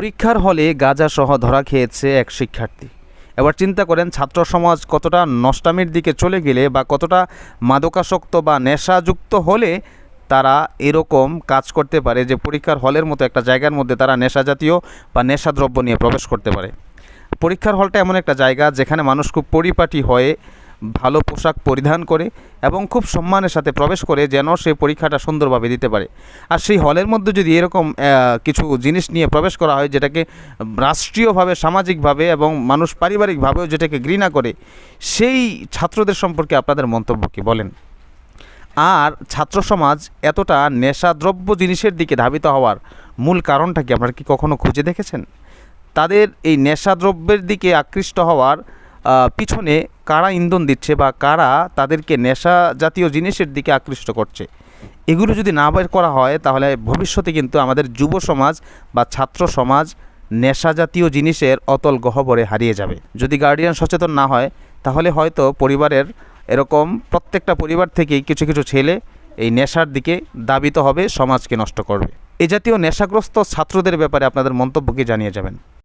পরীক্ষার হলে গাঁজাসহ ধরা খেয়েছে এক শিক্ষার্থী। এবার চিন্তা করেন, ছাত্র সমাজ কতটা নষ্টামির দিকে চলে গেলে বা কতটা মাদকাসক্ত বা নেশাযুক্ত হলে তারা এরকম কাজ করতে পারে যে পরীক্ষার হলের মতো একটা জায়গার মধ্যে তারা নেশা জাতীয় বা নেশাদ্রব্য নিয়ে প্রবেশ করতে পারে। পরীক্ষার হলটা এমন একটা জায়গা যেখানে মানুষ খুব পরিপাটি হয়ে ভালো পোশাক পরিধান করে এবং খুব সম্মানের সাথে প্রবেশ করে যেন সে পরীক্ষাটা সুন্দরভাবে দিতে পারে। আর সেই হলের মধ্যে যদি এরকম কিছু জিনিস নিয়ে প্রবেশ করা হয় যেটাকে রাষ্ট্রীয়ভাবে, সামাজিকভাবে এবং মানুষ পারিবারিকভাবেও যেটাকে ঘৃণা করে, সেই ছাত্রদের সম্পর্কে আপনাদের মন্তব্য কি বলেন? আর ছাত্র সমাজ এতটা নেশাদ্রব্য জিনিসের দিকে ধাবিত হওয়ার মূল কারণটা কি আপনারা কি কখনো খুঁজে দেখেছেন? তাদের এই নেশাদ্রব্যের দিকে আকৃষ্ট হওয়ার পিছনে কারা ইন্ধন দিচ্ছে বা কারা তাদেরকে নেশা জাতীয় জিনিসের দিকে আকৃষ্ট করছে? এগুলো যদি না বের করা হয়, তাহলে ভবিষ্যতে কিন্তু আমাদের যুব সমাজ বা ছাত্র সমাজ নেশা জাতীয় জিনিসের অতল গহ্বরে হারিয়ে যাবে। যদি গার্ডিয়ান সচেতন না হয়, তাহলে হয়তো পরিবারের এরকম প্রত্যেকটা পরিবার থেকেই কিছু কিছু ছেলে এই নেশার দিকে দাবিত হবে, সমাজকে নষ্ট করবে। এ জাতীয় নেশাগ্রস্ত ছাত্রদের ব্যাপারে আপনাদের মন্তব্য কি জানিয়ে যাবেন?